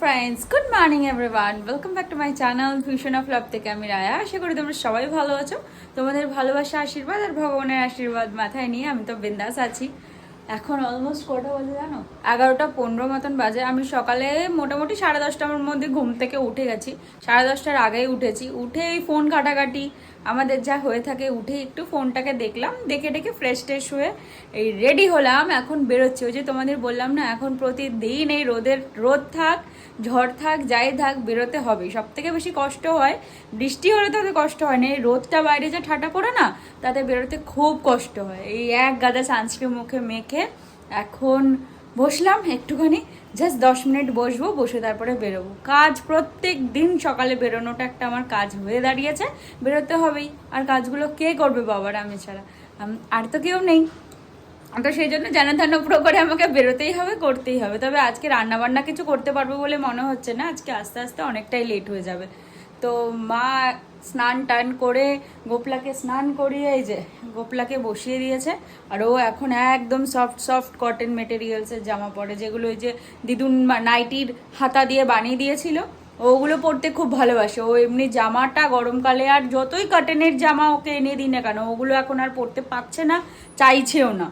Friends good morning everyone welcome back to my channel vision of love থেকে আমি রায়া। আশা করি তোমরা সবাই ভালো আছো। তোমাদের ভালোবাসা, আশীর্বাদ আর ভগবানের আশীর্বাদ মাথায় নিয়ে আমি তো বিন্দাস আছি। এখন অলমোস্ট কটা বাজে জানো? এগারোটা পনেরো মতন বাজে। আমি সকালে মোটামুটি সাড়ে দশটার মধ্যে ঘুম থেকে উঠে গেছি। সাড়ে দশটার আগেই উঠেছি। উঠে এই ফোন কাটাকাটি আমাদের যা হয়ে থাকে উঠে একটু ফোনটাকে দেখলাম, দেখে ডেকে ফ্রেশ ট্রেশ হয়ে এই রেডি হলাম, এখন বেরোচ্ছি। ওই যে তোমাদের বললাম না, এখন প্রতিদিন এই রোদের রোদ থাক, ঝড় থাক, যাই থাক, বেরোতে হবে সব থেকে বেশি কষ্ট হয়, বৃষ্টি হলে তো অত কষ্ট হয় না, এই রোদটা বাইরে যে ঠাটা পড়ে না, তাতে বেরোতে খুব কষ্ট হয়। এই এক গাদা সানস্ক্রিন মুখে মেখে এখন বসলাম একটুখানি জাস্ট দশ মিনিট বসবো, বসে তারপরে বেরোবো। কাজ প্রত্যেক দিন সকালে বেরোনোটা একটা আমার কাজ হয়ে দাঁড়িয়েছে। বেরোতে হবেই। আর কাজগুলো কে করবে বাবার আমি ছাড়া? আর তো কেউ নেই। তো সেই জন্য জানা ধানা পুরো করে আমাকে বেরোতেই হবে, করতেই হবে। তবে আজকে রান্নাবান্না কিছু করতে পারব বলে মনে হচ্ছে না। আজকে আস্তে আস্তে অনেকটাই লেট হয়ে যাবে। তো মা স্নান টান করে গোপলাকে স্নান করিয়ে, এই যে গোপলাকে বসিয়ে দিয়েছে। আর ও এখন একদম সফট সফট কটন মেটেরিয়ালসের জামা পরে, যেগুলো ওই যে দিদুন নাইটির হাতা দিয়ে বানিয়ে দিয়েছিল, ওগুলো পরতে খুব ভালোবাসে। ও এমনি জামাটা গরমকালে আর যতই কটনের জামা ওকে এনে দিই না কেন, ওগুলো এখন আর পরতে পারছে না, চাইছেও না।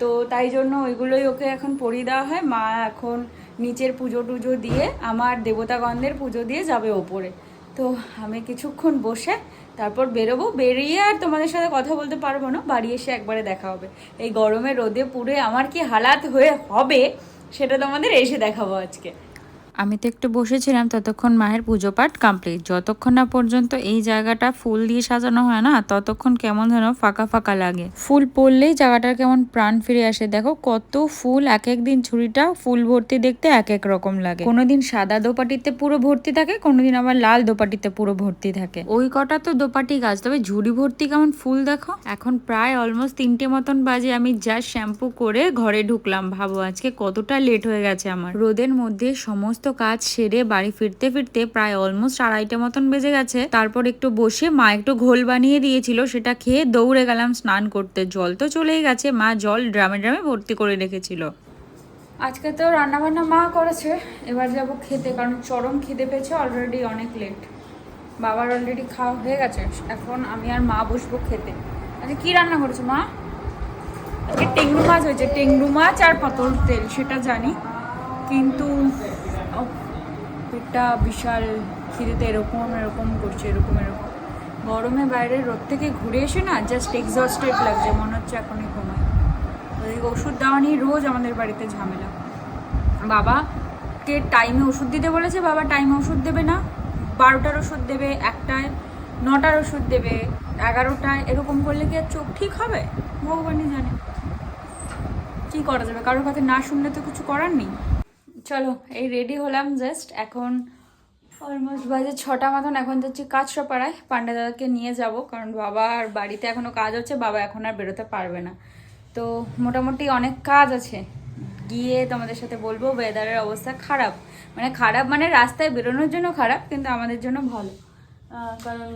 তো তাই জন্য ওইগুলোই ওকে এখন পরিয়ে দেওয়া হয়। মা এখন নিচের পুজো টুজো দিয়ে, আমার দেবতাগণদের পুজো দিয়ে যাবে ওপরে। তো আমি কিছুক্ষণ বসে তারপর বেরোবো। বেরিয়ে আর তোমাদের সাথে কথা বলতে পারব না। বাড়ি এসে একবারে দেখা হবে। এই গরমে রোদে পুড়ে আমার কি হালাত হয়ে হবে, সেটা তোমাদের এসে দেখাবো আজকে। আমি তো একটু বসেছিলাম ততক্ষণ মায়ের পুজো পাঠ কমপ্লিট যতক্ষণ না পর্যন্ত এই জায়গাটা ফুল দিয়ে সাজানো হয় না, ততক্ষণ কেমন যেন ফাঁকা ফাঁকা লাগে। ফুল পড়লেই জায়গাটার কেমন প্রাণ ফিরে আসে। দেখো কত ফুল, এক এক দিন ঝুড়িটা ফুল ভর্তি দেখতে এক এক রকম লাগে। কোনোদিন সাদা দোপাটিতে পুরো ভর্তি থাকে, কোনোদিন আবার লাল দোপাটিতে পুরো ভর্তি থাকে। ওই কটা তো দোপাটি গাছ, তবে ঝুড়ি ভর্তি কেমন ফুল দেখো। এখন প্রায় অলমোস্ট তিনটে মতন বাজে, আমি যা শ্যাম্পু করে ঘরে ঢুকলাম। ভাবো আজকে কতটা লেট হয়ে গেছে আমার। রোদের মধ্যে সমস্ত কাজ সেরে বাড়ি ফিরতে ফিরতে প্রায় অলমোস্ট আড়াইটে মতন বেজে গেছে। তারপর একটু বসে মা একটু ঘোল বানিয়ে দিয়েছিল, সেটা খেয়ে দৌড়ে গেলাম স্নান করতে। জল তো চলেই গেছে, মা জল ড্রামে ড্রামে ভর্তি করে রেখেছিল। আজকে তো রান্নাবান্না মা করেছে, এবার যাব খেতে, কারণ চরম খিদে পেয়েছে অলরেডি অনেক লেট বাবার অলরেডি খাওয়া হয়ে গেছে, এখন আমি আর মা বসবো খেতে। আচ্ছা কি রান্না করেছ মা? আজকে টেংরু মাছ হয়েছে, টেংরু মাছ আর পটল তেল, সেটা জানি। কিন্তু পেটটা বিশাল খিদেতে এরকম এরকম করছে, এরকম এরকম। গরমে বাইরে রোদ থেকে ঘুরে এসে না জাস্ট এক্সস্টেড লাগছে, মনে হচ্ছে এখনই ঘুমায় ওই ওষুধ দেওয়া নিয়ে রোজ আমাদের বাড়িতে ঝামেলা। বাবাকে টাইমে ওষুধ দিতে বলেছে, বাবা টাইমে ওষুধ দেবে না। বারোটার ওষুধ দেবে একটায়, নটার ওষুধ দেবে এগারোটায়, এরকম করলে কি আর চোখ ঠিক হবে? ভগবানই জানে। কি করা যাবে? কারোর কথা না শুনলে তো কিছু করার নেই। চলো, এই রেডি হলাম জাস্ট এখন অলমোস্ট বাজে ছটা মতন, এখন যাচ্ছি কাজ পাড়ায় পান্ডা দাদাকে নিয়ে যাব, কারণ বাবা আর বাড়িতে এখনও কাজ হচ্ছে, বাবা এখন আর বেরোতে পারবে না। তো মোটামুটি অনেক কাজ আছে। গিয়ে তোমাদের সাথে বলব ওয়েদারের অবস্থা খারাপ। মানে খারাপ মানে রাস্তায় বেরোনোর জন্য খারাপ, কিন্তু আমাদের জন্য ভালো। কারণ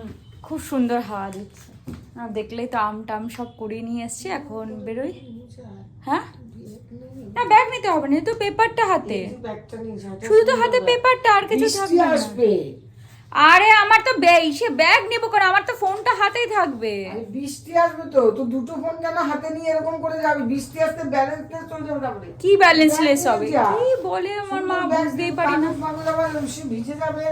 খুব সুন্দর হাওয়া দিচ্ছে। দেখলেই তো আম টাম সব কুড়িয়ে নিয়ে এসছি, এখন বেরোই। হ্যাঁ? না ব্যাগ নিতে হবে না তো পেপারটা হাতে। শুধু তো হাতে পেপারটা আর কিছু থাকবে আসবে। আরে আমার তো সে ব্যাগ নেব কারণ আমার তো ফোনটা হাতেই থাকবে। বৃষ্টি আসবে তো তো দুটো ফোন কেন হাতে নিয়ে এরকম করে যাবে? বৃষ্টি আসতে ব্যালেন্স চলে যাবে তারপরে। কি ব্যালেন্স লেস হবে? কি বলে আমার মা বুঝতেই পারি না। ভিজে যাবে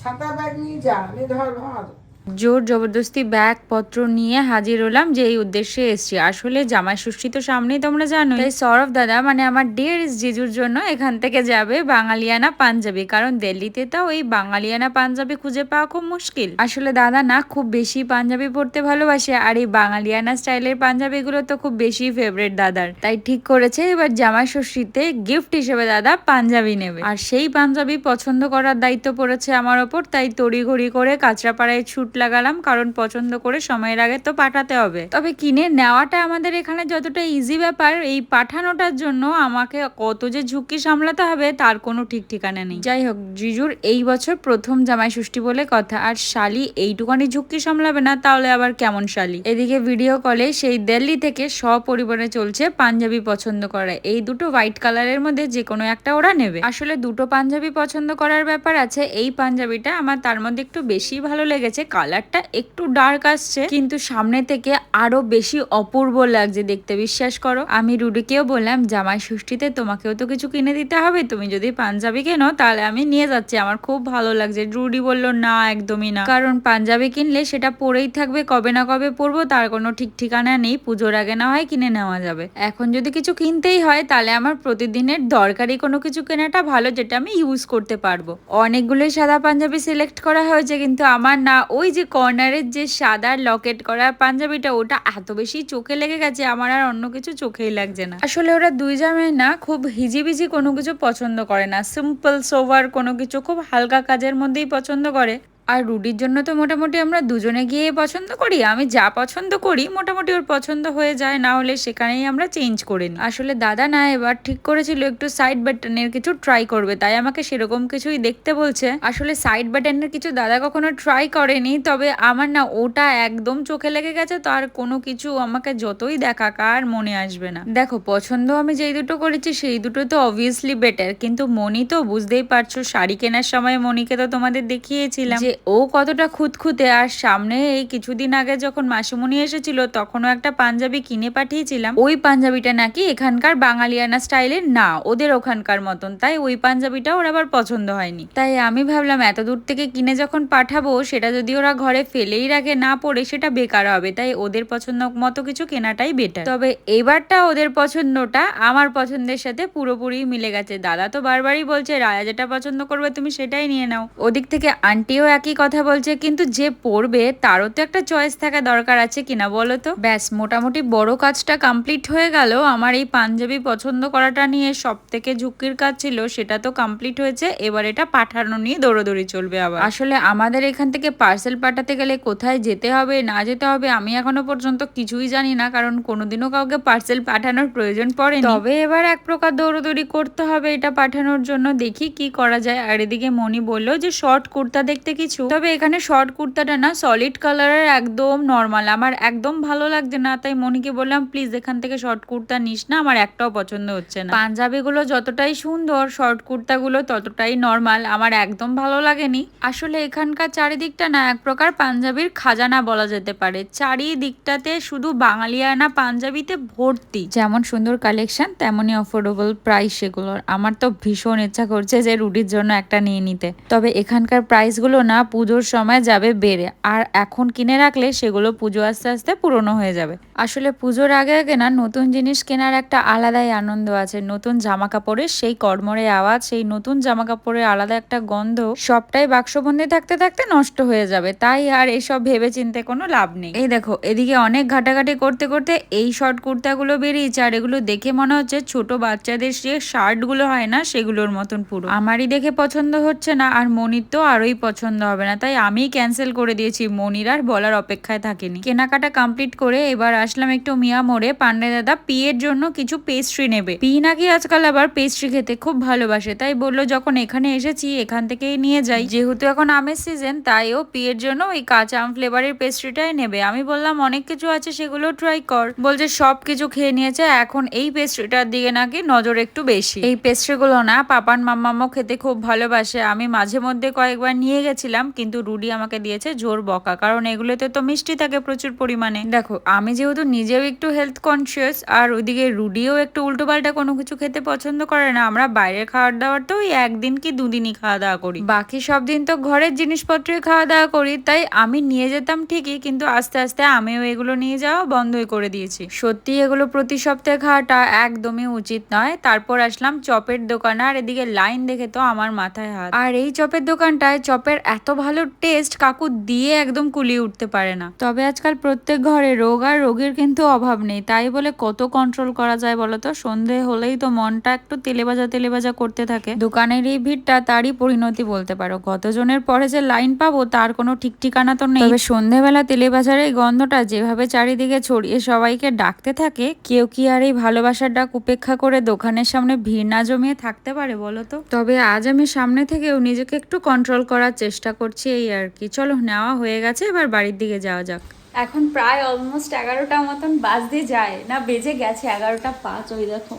ছাতা ব্যাগ নিয়ে যা। ধর ধর জোর জবরদস্তি ব্যাগ পত্র নিয়ে হাজির হলাম যে এই উদ্দেশ্যে এসছি। আসলে জামাই ষষ্ঠী তো সামনেই তোমরা জানো তাই সৌরভ দাদা মানে আমার ডিয়ার জিজুর জন্য এখান থেকে যাবে বাঙালিয়ানা পাঞ্জাবি, কারণ দিল্লিতে তো ওই বাঙালিয়ানা পাঞ্জাবি খুঁজে পাওয়া খুব মুশকিল। আসলে দাদা না, খুব বেশি পাঞ্জাবি পরতে ভালোবাসে, আর এই বাঙালিয়ানা স্টাইলের পাঞ্জাবিগুলো তো খুব বেশি ফেভারিট দাদার। তাই ঠিক করেছে, এবার জামাই ষষ্ঠীতে গিফট হিসেবে দাদা পাঞ্জাবি নেবে। আর সেই পাঞ্জাবি পছন্দ করার দায়িত্ব পড়েছে আমার ওপর, তাই তড়িঘড়ি করে কাঁচরাপাড়ায় ছুটে লাগালাম, কারণ পছন্দ করে সময়ের আগে তো পাঠাতে হবে। তবে কিনে নেওয়াটা আমাদের এখানে যতটা ইজি ব্যাপার, এই পাঠানোটার জন্য আমাকে কত যে ঝুঁকি সামলাতে হবে, তার কোনো ঠিক ঠিকানা নেই। যাই হোক, জিজুর এই বছর প্রথম জামাই ষষ্ঠী বলে কথা, আর শালি এইটুকানি ঝুঁকি সামলাবে না, তাহলে আবার কেমন শালি? এদিকে ভিডিও কলে সেই দিল্লি থেকে সপরিবারে চলছে পাঞ্জাবি পছন্দ করা। এই দুটো হোয়াইট কালারের মধ্যে যে কোনো একটা ওরা নেবে। আসলে দুটো পাঞ্জাবি পছন্দ করার ব্যাপার আছে, এই পাঞ্জাবিটা আমার তার মধ্যে একটু বেশি ভালো লেগেছে কালারটা একটু ডার্ক আসছে, কিন্তু সামনে থেকে আরও বেশি অপূর্ব লাগছে দেখতে, বিশ্বাস করো। আমি রুডিকেও বললাম, জামাই ষষ্ঠীতে তোমাকেও তো কিছু কিনে দিতে হবে, তুমি যদি পাঞ্জাবি কেনো, তাহলে আমি নিয়ে যাচ্ছি। আমার খুব ভালো লাগছে, রুডি বলল, না, একদমই না। কারণ পাঞ্জাবি কিনলে সেটা পরেই থাকবে, কবে না কবে পরবো, তার কোনো ঠিক ঠিকানা নেই, পুজোর আগে না হয় কিনে নেওয়া যাবে। এখন যদি কিছু কিনতেই হয়, তাহলে আমার প্রতিদিনের দরকারি কোনো কিছু কেনাটা ভালো, যেটা আমি ইউজ করতে পারব। অনেকগুলোই সাদা পাঞ্জাবি সিলেক্ট করা হয়েছে, কিন্তু আমার না, ওই যে কর্নারের যে সাদা লকেট করা পাঞ্জাবিটা, ওটা এত বেশি চোখে লেগে গেছে, আমার আর অন্য কিছু চোখেই লাগছে না। আসলে ওরা দুই জামাই না খুব হিজিবিজি কোনো কিছু পছন্দ করে না। সিম্পল সোভার কোনো কিছু খুব হালকা কাজের মধ্যেই পছন্দ করে। আর রুডির জন্য তো মোটামুটি আমরা দুজনে গিয়ে পছন্দ করি। আমি যা পছন্দ করি, মোটামুটি ওর পছন্দ হয়ে যায়, না হলে সেখানেই আমরা চেঞ্জ করে নিই। আসলে দাদা না এবার ঠিক করেছিল একটু সাইড বাটনের কিছু ট্রাই করবে, তাই আমাকে সেরকম কিছুই দেখতে বলছে। আসলে সাইড বাটনের কিছু দাদা কখনো ট্রাই করেনি, তবে আমার না ওটা একদম চোখে লেগে গেছে, তো আর কোনো কিছু আমাকে যতই দেখা কার মনে আসবে না। দেখো, পছন্দ আমি যেই দুটো করেছি, সেই দুটো তো অবভিয়াসলি বেটার কিন্তু মনি তো বুঝতেই পারছ, শাড়ি কেনার সময় মনিকে তো তোমাদের দেখিয়েছিলাম। যে ও কতটা খুঁতখুঁতে, আর সামনে এই কিছুদিন আগে যখন মাসিমণি এসেছিল, তখনও একটা পাঞ্জাবি কিনে পাঠিয়েছিলাম। ওই পাঞ্জাবিটা নাকি এখানকার বাঙালিয়ানা স্টাইলের না, ওদের ওখানকার মতন। তাই ওই পাঞ্জাবিটা ওর আবার পছন্দ হয়নি। তাই আমি ভাবলাম, এত দূর থেকে কিনে যখন পাঠাবো, সেটা যদি ওরা ঘরে ফেলেই রাখে, না পড়ে, সেটা বেকার হবে। তাই ওদের পছন্দ মতো কিছু কেনাটাই বেটার তবে এবারটা ওদের পছন্দটা, আমার পছন্দের সাথে পুরোপুরি মিলে গেছে। দাদা তো বারবারই বলছে রায়া যেটা পছন্দ করবে তুমি সেটাই নিয়ে নাও। ওদিক থেকে আন্টিও একই কথা বলছে, কিন্তু যে পড়বে তারও তো একটা চয়েস থাকা দরকার আছে কিনা বলো তো? ব্যাস, মোটামুটি বড় কাজটা কমপ্লিট হয়ে গেল। আমার এই পাঞ্জাবি পছন্দ করাটা নিয়ে সব থেকে ঝুঁকির কাজ ছিল, সেটা তো কমপ্লিট হয়েছে। এবার এটা পাঠানো নিয়ে দৌড়োদৌড়ি চলবে আবার। আসলে আমাদের এখান থেকে পার্সেল পাঠাতে গেলে কোথায় যেতে হবে, না যেতে হবে, আমি এখনও পর্যন্ত কিছুই জানি না, কারণ কোনোদিনও কাউকে পার্সেল পাঠানোর প্রয়োজন পড়ে তবে এবার এক প্রকার দৌড়োদৌড়ি করতে হবে এটা পাঠানোর জন্য। দেখি কি করা যায়। আর এদিকে মনি বলল যে শর্ট কুর্তা দেখতে কিছু তবে এখানে শর্ট কুর্তাটা না সলিড কালারের একদম নর্মাল আমার একদম ভালো লাগছে না, তাই মনিকে বললাম প্লিজ এখান থেকে শর্ট কুর্তা নিস না, আমার একটাও পছন্দ হচ্ছে না। পাঞ্জাবি গুলো যতটাই সুন্দর শর্ট কুর্তা গুলো ততটাই নর্মাল আমার একদম ভালো লাগেনি। আসলে এখানকার চারিদিকটা না এক প্রকার পাঞ্জাবির খাজানা বলা যেতে পারে। চারিদিকটাতে শুধু বাঙালিয়ানা পাঞ্জাবিতে ভর্তি। যেমন সুন্দর কালেকশন তেমনই অফোর্ডেবল প্রাইস সেগুলোর আমার তো ভীষণ ইচ্ছা করছে যে রুটির জন্য একটা নিয়ে নিতে। তবে এখানকার প্রাইসগুলো না পুজোর সময় যাবে বেড়ে। আর এখন কিনে রাখলে সেগুলো পুজো আস্তে আস্তে পুরনো হয়ে যাবে। আসলে পুজোর আগে আগে না, নতুন জিনিস কেনার একটা আলাদাই আনন্দ আছে। নতুন জামা কাপড়ের সেই কর্মরে আওয়াজ, সেই নতুন জামা কাপড়ের আলাদা একটা গন্ধ সবটাই বাক্সবন্দি থাকতে থাকতে নষ্ট হয়ে যাবে। তাই আর এসব ভেবে চিনতে কোনো লাভ নেই। এই দেখো, এদিকে অনেক ঘাটাঘাটি করতে করতে এই শর্ট কুর্তাগুলো বেরিয়েছে। আর এগুলো দেখে মনে হচ্ছে ছোট বাচ্চাদের যে শার্টগুলো হয় না, সেগুলোর মতন পুরো। আমারই দেখে পছন্দ হচ্ছে না, আর মনির তো আরোই পছন্দ হবে। না। তাই আমি ক্যান্সেল করে দিয়েছি মনির, আর বলার অপেক্ষায় থাকেনি। কেনাকাটা কমপ্লিট করে এবার আসলাম একটু মিয়া মোড়ে। পান্ডে দাদা পিয়ের জন্য কিছু পেস্ট্রি নেবে। পি নাকি আজকাল আবার পেস্ট্রি খেতে খুব ভালোবাসে। তাই বলল, যখন এখানে এসেছি, এখান থেকেই নিয়ে যাই। যেহেতু এখন আমের সিজন তাই ও পিয়ের জন্য ওই কাঁচা আম ফ্লেভারের পেস্ট্রিটাই নেবে। আমি বললাম, অনেক কিছু আছে, সেগুলো ট্রাই কর। বলছে সব কিছু খেয়ে নিয়েছে, এখন এই পেস্ট্রিটার দিকে নাকি নজর একটু বেশি। এই পেস্ট্রিগুলো না, পাপান মাম্মামও খেতে খুব ভালোবাসে। আমি মাঝে মধ্যে কয়েকবার নিয়ে গেছিলাম। কিন্তু রুডি আমাকে দিয়েছে জোর বকা, কারণ এগুলোতে তো মিষ্টি থাকে প্রচুর পরিমাণে। দেখো, আমি যেহেতু নিজেও একটু হেলথ কনসিয়াস আর ওইদিকে রুডিও একটু উল্টো পাল্টা কোনো কিছু খেতে পছন্দ করে না, আমরা বাইরের খাবার দাওয়ার তো ওই একদিন কি দুদিনই খাওয়া দাওয়া করি। বাকি সব দিন তো ঘরের জিনিসপত্রই খাওয়া দাওয়া করি, তাই আমি নিয়ে যেতাম ঠিকই, কিন্তু আস্তে আস্তে আমিও এগুলো নিয়ে যাওয়া বন্ধই করে দিয়েছি। সত্যি এগুলো প্রতি সপ্তাহে খাওয়াটা একদমই উচিত নয়। তারপর আসলাম চপের দোকানে, আর এদিকে লাইন দেখে তো আমার মাথায় হাত। আর এই চপের দোকানটায় চপের এত এত ভালো টেস্ট কাকু দিয়ে একদম কুলিয়ে উঠতে পারে না। তবে আজকাল প্রত্যেক ঘরে রোগ আর রোগের কিন্তু অভাব নেই, তাই বলে কত কন্ট্রোল করা যায় বলো তো? সন্ধে হলেই তো মনটা একটু তেলে ভাজা তেলে ভাজা করতে থাকে। দোকানের এই ভিড়টা তারই পরিণতি বলতে পারো। কতজনের পরে যে লাইন পাবো, তার কোনো ঠিক ঠিকানা তো নেই। তবে সন্ধেবেলা তেলে ভাজার এই গন্ধটা যেভাবে চারিদিকে ছড়িয়ে সবাইকে ডাকতে থাকে, কেউ কি আর এই ভালোবাসার ডাক উপেক্ষা করে দোকানের সামনে ভিড় না জমিয়ে থাকতে পারে বলো তো? তবে আজ আমি সামনে থেকেও নিজেকে একটু কন্ট্রোল করার চেষ্টা করছি এই আর কি। চলো, নেওয়া হয়ে গেছে, এবার বাড়ির দিকে যাওয়া যাক। এখন প্রায় অলমোস্ট এগারোটা মতন বাজতে যায়। না, বেজে গেছে, এগারোটা পাঁচ, ওই দেখো।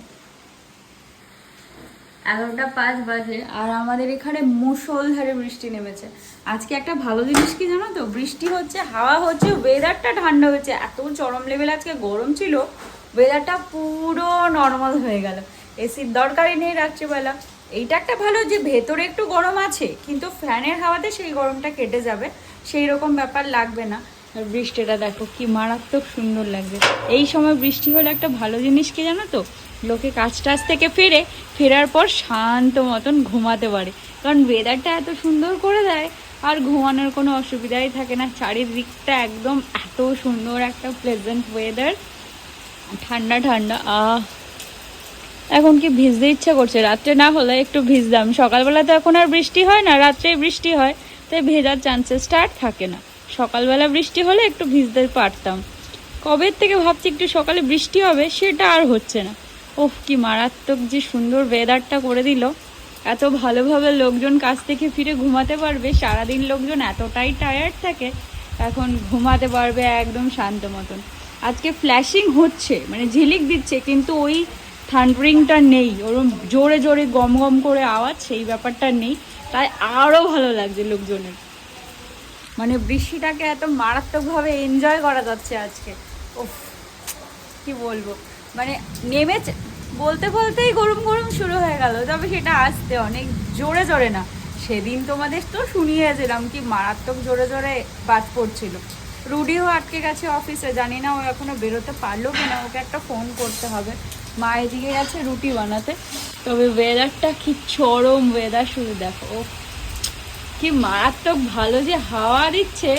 এগারোটা পাঁচ বাজে, আর আমাদের এখানে মুষলধারে বৃষ্টি নেমেছে। আজকে একটা ভালো জিনিস কি জানো তো? বৃষ্টি হচ্ছে, হাওয়া হচ্ছে ওয়েদারটা ঠান্ডা হয়েছে। এত চরম লেভেল আজকে গরম ছিল ওয়েদারটা পুরো নর্মাল হয়ে গেল। এসির দরকারই নেই রাত্রিবেলা। এইটা একটা ভালো যে ভেতরে একটু গরম আছে, কিন্তু ফ্যানের হাওয়াতে সেই গরমটা কেটে যাবে, সেই রকম ব্যাপার লাগবে না। বৃষ্টিটা দেখো কি মারাত্মক সুন্দর লাগবে এই সময় বৃষ্টি হলে একটা ভালো জিনিস কি জানো তো? লোকে কাজ টাজ থেকে ফেরে, ফেরার পর শান্ত মতন ঘুমাতে পারে। কারণ ওয়েদারটা এত সুন্দর করে দেয়, আর ঘুমানোর কোনো অসুবিধাই থাকে না। চারিদিকটা একদম এত সুন্দর একটা প্লেজেন্ট ওয়েদার ঠান্ডা ঠান্ডা, আহ! এখন কি ভিজতে ইচ্ছা করছে? রাত্রে না হলে একটু ভিজতাম। সকালবেলা তো এখন আর বৃষ্টি হয় না রাত্রে বৃষ্টি হয়, তাই ভেজার চান্সেসটা আর থাকে না। সকালবেলা বৃষ্টি হলে একটু ভিজতে পারতাম। কবের থেকে ভাবছি একটু সকালে বৃষ্টি হবে, সেটা আর হচ্ছে না। ওহ কি মারাত্মক যে সুন্দর ওয়েদারটা করে দিল। এত ভালোভাবে লোকজন কাজ থেকে ফিরে ঘুমাতে পারবে, সারাদিন লোকজন এতটাই টায়ার্ড থাকে, এখন ঘুমাতে পারবে একদম শান্ত মতন। আজকে ফ্ল্যাশিং হচ্ছে মানে ঝিলিক দিচ্ছে, কিন্তু ওই থান্ডারিংটা নেই, ওরম জোরে জোরে গম গম করে আওয়াজ, সেই ব্যাপারটা নেই। তাই আরও ভালো লাগছে লোকজনের। মানে বৃষ্টিটাকে এত মারাত্মকভাবে এনজয় করা যাচ্ছে আজকে। ওফ কি বলব? মানে নেমেছে, বলতে বলতেই গরম গরম শুরু হয়ে গেল, তবে সেটা আসতে অনেক জোরে জোরে না। সেদিন তোমাদের তো শুনিয়েছিলাম কি মারাত্মক জোরে জোরে বাজ পড়ছিল। রুডিও আটকে গেছে অফিসে, জানি না ও এখনও বেরোতে পারল কিনা, ওকে একটা ফোন করতে হবে। মা এদিকে গেছে, রুটি বানাতে। তবে ওয়েদারটা কি চরম ওয়েদার শুধু দেখো, ও কি মারাত্মক ভালো যে হাওয়া দিচ্ছে,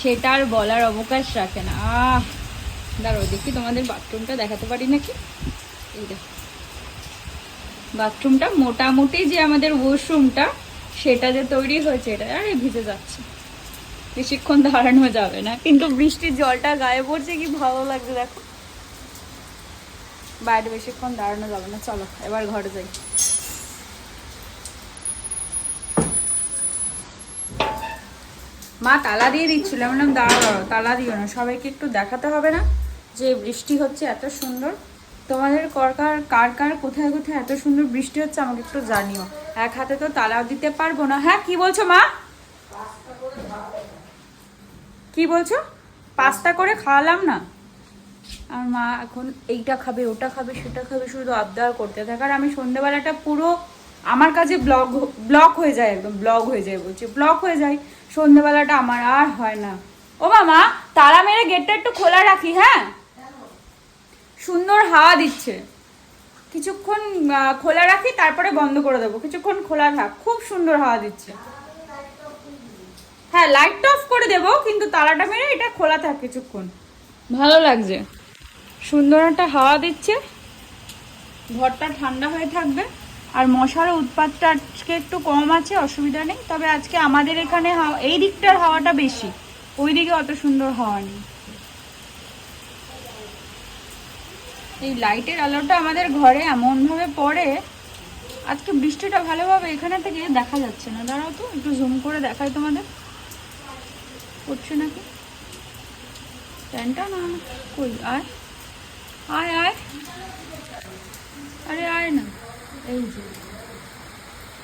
সেটা আর বলার অবকাশ রাখে না। আহ, দাঁড়াও, দেখি তোমাদের বাথরুমটা দেখাতে পারি নাকি? এই দেখো। বাথরুমটা মোটামুটি যে আমাদের ওয়াশরুমটা সেটা যে তৈরি হয়েছে, এটা আরে ভিজে যাচ্ছে। বেশিক্ষণ দাঁড়ানো যাবে না, কিন্তু বৃষ্টির জলটা গায়ে পড়ছে, কি ভালো লাগছে দেখো। বাইরে বেশিক্ষণ দাঁড়ানো যাবে না, চলো, এবার ঘরে যাই। মা, তালা দিয়ে দিচ্ছিল, আমি বললাম তালা দিও না, সবাইকে একটু দেখাতে হবে না যে বৃষ্টি হচ্ছে, এত সুন্দর। তোমাদের করকার কার কার, কোথায় কোথায় এত সুন্দর বৃষ্টি হচ্ছে, আমাকে একটু জানিও। এক হাতে তো তালা দিতে পারব না। হ্যাঁ কি বলছো, মা? কি বলছো? পাস্তা করে খাওয়ালাম না? আর মা এখন এইটা খাবে, ওটা খাবে, সেটা খাবে, শুধু আবদার করতে থাকে। আর আমি সন্ধ্যেবেলাটা পুরো আমার কাছে ব্লগ ব্লক হয়ে যায় একদম ব্লগ হয়ে যায় বলছি। ব্লক হয়ে যায়, সন্ধ্যেবেলাটা আমার আর হয় না। ও মামা তারা মেরে গেটটা একটু খোলা রাখি হ্যাঁ? সুন্দর হাওয়া দিচ্ছে। কিছুক্ষণ খোলা রাখি, তারপরে বন্ধ করে দেবো। কিছুক্ষণ খোলা থাক, খুব সুন্দর হাওয়া দিচ্ছে। হ্যাঁ লাইটটা অফ করে দেবো, কিন্তু তালাটা মেরে এটা খোলা থাক কিছুক্ষণ। ভালো লাগছে। সুন্দর একটা হাওয়া দিচ্ছে, ঘরটা ঠান্ডা হয়ে থাকবে, আর মশার উৎপাতটা আজকে একটু কম আছে, অসুবিধা নেই, তবে আজকে আমাদের এখানে হাওয়া, এই দিকটার হাওয়াটা বেশি, ওই দিকে অত সুন্দর হাওয়া নেই। এই লাইটের আলোটা আমাদের ঘরে এমনভাবে পড়ে, আজকে বৃষ্টিটা ভালোভাবে এখানে থেকে দেখা যাচ্ছে না। দাঁড়াও তো, একটু জুম করে দেখাই তোমাদের। পড়ছে নাকি? প্যান্টটা না, কই আয় আয় আয়। আরে, আয় না। এই যে।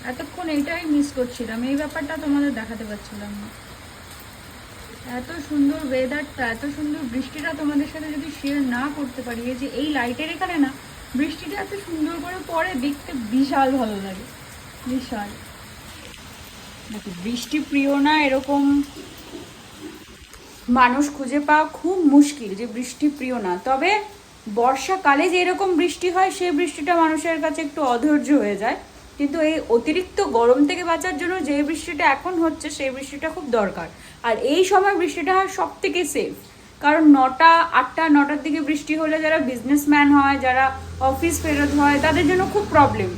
এতক্ষণ এইটাই মিস করছিলাম। এই ব্যাপারটা তোমাদের দেখাতে পারছিলাম না। এত সুন্দর ওয়েদারটা এত সুন্দর বৃষ্টিটা তোমাদের সাথে যদি শেয়ার না করতে পারি যে এই লাইটের এখানে না, বৃষ্টিটা এত সুন্দর করে পড়ে, দেখতে বিশাল ভালো লাগে। বিশাল। দেখো, বৃষ্টি প্রিয় না, এরকম মানুষ খুঁজে পাওয়া খুব মুশকিল যে বৃষ্টি প্রিয় না। তবে বর্ষাকালে যে এরকম বৃষ্টি হয় সেই বৃষ্টিটা মানুষের কাছে একটু অধৈর্য হয়ে যায়। কিন্তু এই অতিরিক্ত গরম থেকে বাঁচার জন্য যে বৃষ্টিটা এখন হচ্ছে সেই বৃষ্টিটা খুব দরকার। আর এই সময় বৃষ্টিটা হয় সব থেকে সেফ কারণ নটা, আটটা, নটার দিকে বৃষ্টি হলে যারা বিজনেসম্যান হয়, যারা অফিস ফেরত হয়, তাদের জন্য খুব প্রবলেম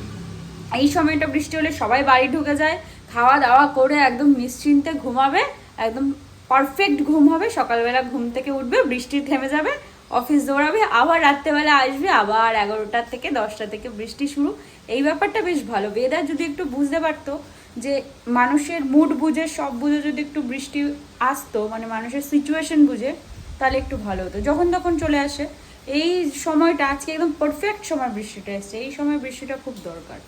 এই সময়টা বৃষ্টি হলে সবাই বাড়ি ঢুকে যায়, খাওয়া দাওয়া করে একদম নিশ্চিন্তে ঘুমাবে, একদম পারফেক্ট ঘুম হবে, সকালবেলা ঘুম থেকে উঠবে, বৃষ্টি থেমে যাবে অফিস দৌড়াবে, আবার রাত্রেবেলা আসবে, আবার এগারোটার থেকে দশটা থেকে বৃষ্টি শুরু। এই ব্যাপারটা বেশ ভালো। বেদার যদি একটু বুঝতে পারতো যে মানুষের মুড বুঝে, সব বুঝে যদি একটু বৃষ্টি আসতো মানে মানুষের সিচুয়েশন বুঝে, তাহলে একটু ভালো হতো। যখন তখন চলে আসে। এই সময়টা, আজকে একদম পারফেক্ট সময় বৃষ্টিটা এসছে। এই সময় বৃষ্টিটা খুব দরকার।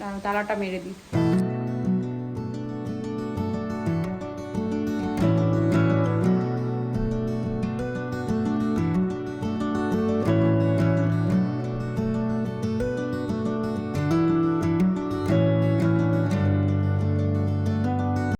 দাঁড়াও, তালাটা মেরে দিই।